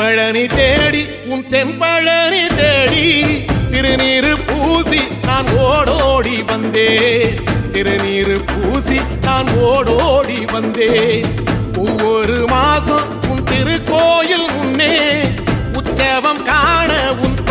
பழனி தேடி உன் தென்பழனி தேடி திருநீரு பூசி நான் ஓடோடி வந்தேன். திருநீரு பூசி நான் ஓடோடி வந்தேன். ஒவ்வொரு மாசம் உன் திருக்கோயில் முன்னே உற்சவம் காண உன்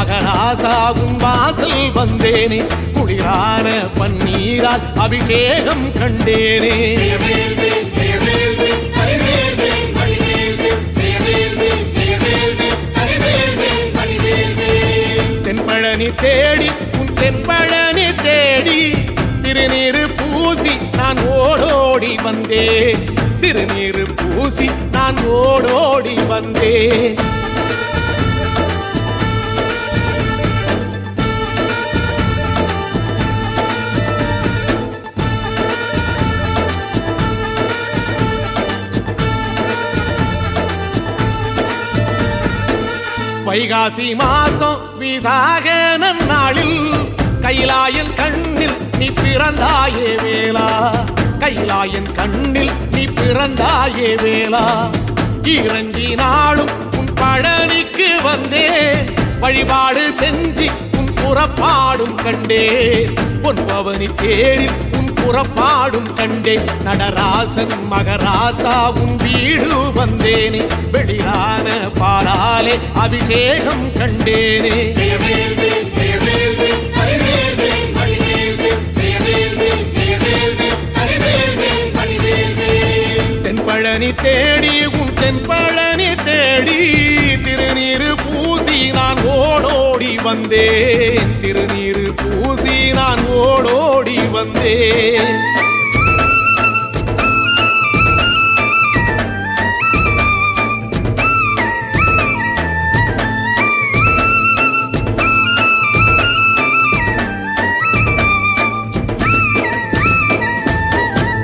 மகராசா வாசல் வந்தேனே. குளிரான பன்னீரால் அபிஷேகம் கண்டேனே. தென்பழனி தேடி உன் தென்பழனி தேடி திருநீரு பூசி நான் ஓடோடி வந்தேன். திருநீரு பூசி நான் ஓடோடி வந்தேன். வைகாசி மாசம் விசாக நன்னாளில் கைலாயன் கண்ணில் நீ பிறந்தாயே வேளா. கைலாயன் கண்ணில் நீ பிறந்தாயே வேளா. இறங்கி நாளும் உன் பழனிக்கு வந்தே. வழிபாடு செஞ்சு உன் புறப்பாடும் கண்டே. பொன் பவனி தேரில் புறப்பாடும் கண்டே நடராசன் மகராசா உன் வீடு வந்தேனே. வெளியான பாலாலே அபிஷேகம் கண்டேனே. தென்பழனி தேடி உன் தென்பழனி தேடி திருநீரு பூசி நான் ஓடோடி வந்தேன். திருநீரு பூசி நான் ஓடோடி வந்தேன்.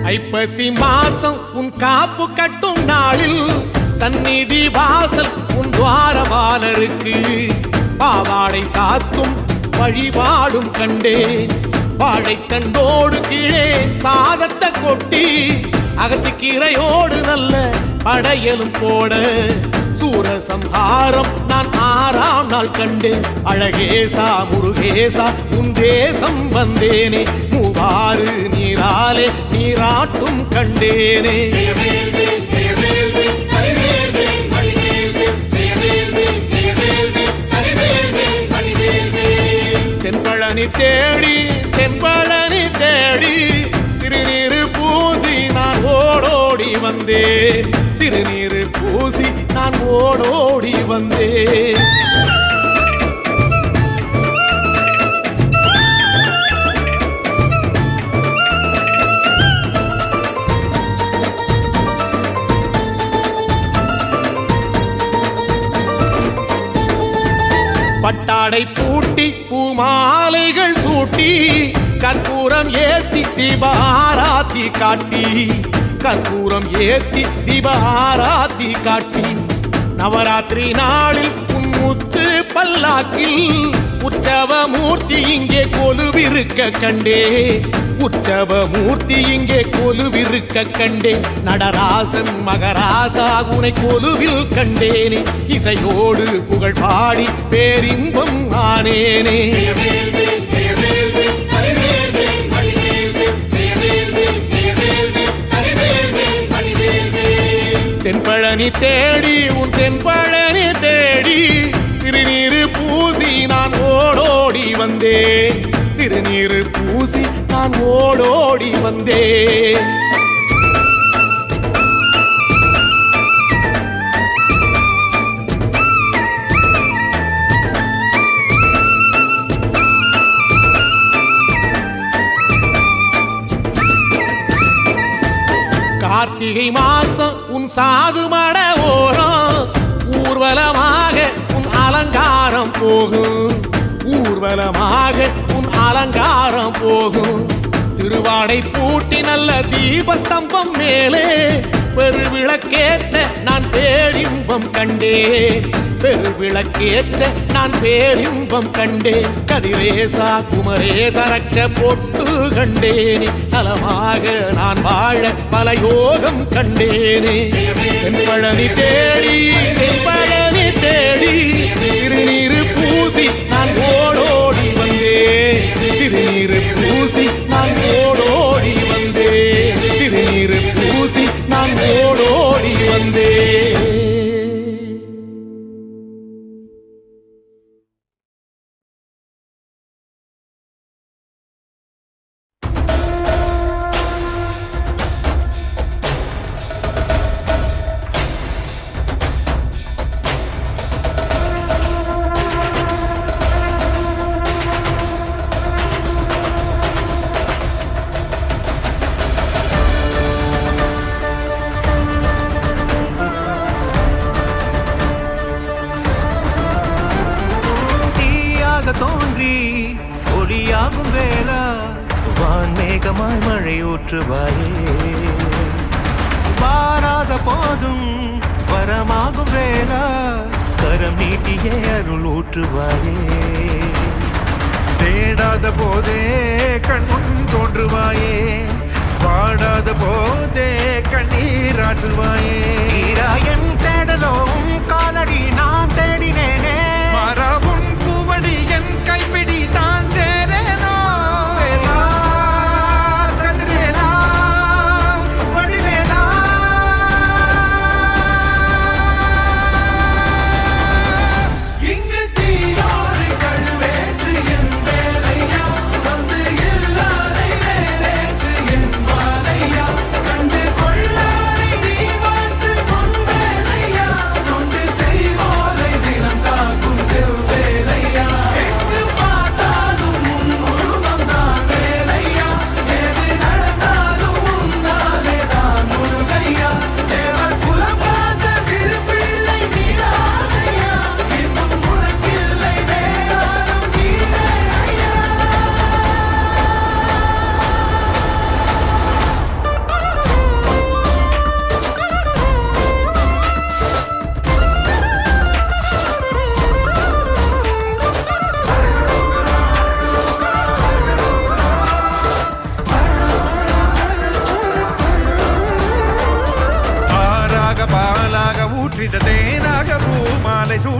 ஐப்பசி மாசம் உன் காப்பு கட்டும் நாளில் சந்நிதி வாசல் உன் துவாரபாலருக்கு. பாவாடை சாத்தும் வழிபாடும் கண்டேன். வாழைத்தண்டோடு கீழே சாதத்தை கொட்டி அகத்துக்கீரையோடு நல்ல படையலும் போட. சூரசம்ஹாரம் நான் ஆறாம் நாள் கண்டேன். அழகேசா முருகேசா உன் தேசம் வந்தேனே. மூவாறு நீராலே நீராட்டும் கண்டேனே. தென்பழனி தேடி வந்தே. திருநீர் பூசி நான் ஓடோடி வந்தே. பட்டாடை பூட்டி பூமாலைகள் சூட்டி கற்பூரம் ஏத்தி தீபாராத்தி காட்டி. கற்பூரம் ஏத்தி தீப ஆராத்தி காட்டி நவராத்திரி நாளில் உன் முத்து பல்லாக்கில் உற்சவ மூர்த்தி இங்கே கொலுவிருக்க கண்டே. உற்சவ மூர்த்தி இங்கே கொலுவிருக்க கண்டே. நடராசன் மகராசா உனை கொலுவில் கண்டேனே. இசையோடு புகழ் பாடி பேரின்பம் ஆனேனே. தென்பழனி தேடி உன் தென்பழனி தேடி திருநீரு பூசி நான் ஓடோடி வந்தேன் திருநீரு பூசி நான் ஓடோடி வந்தேன் கார்த்திகை மா உன் சாது மட ஓரம் ஊர்வலமாக உன் அலங்காரம் போகும். ஊர்வலமாக உன் அலங்காரம் போகும். திருவாடை பூட்டி நல்ல தீபஸ்தம்பம் மேலே பெருவிளக்கேற்ற நான் பேரின்பம் கண்டேன். பெருவிளக்கேற்ற நான் பேரின்பம் கண்டேன். கதிரேசா குமரே தரக்க பொட்டு கண்டேனே. தலமாக நான் வாழ பல யோகம் கண்டேனே. தென்பழனி தேடி தென்பழனி தேடி வான்மேகமாய் மழை ஊற்றுவாயே. வாராத போதும் வரமாகும் வேளா கரம் நீட்டியே அருள் ஊற்றுவாயே. தேடாத போதே கண்முன் தோன்றுவாயே. பாடாத போதே கண்ணீராற்றுவாயே என் தேடலோ காலடி நான் தேடினேனே.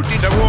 empty the room.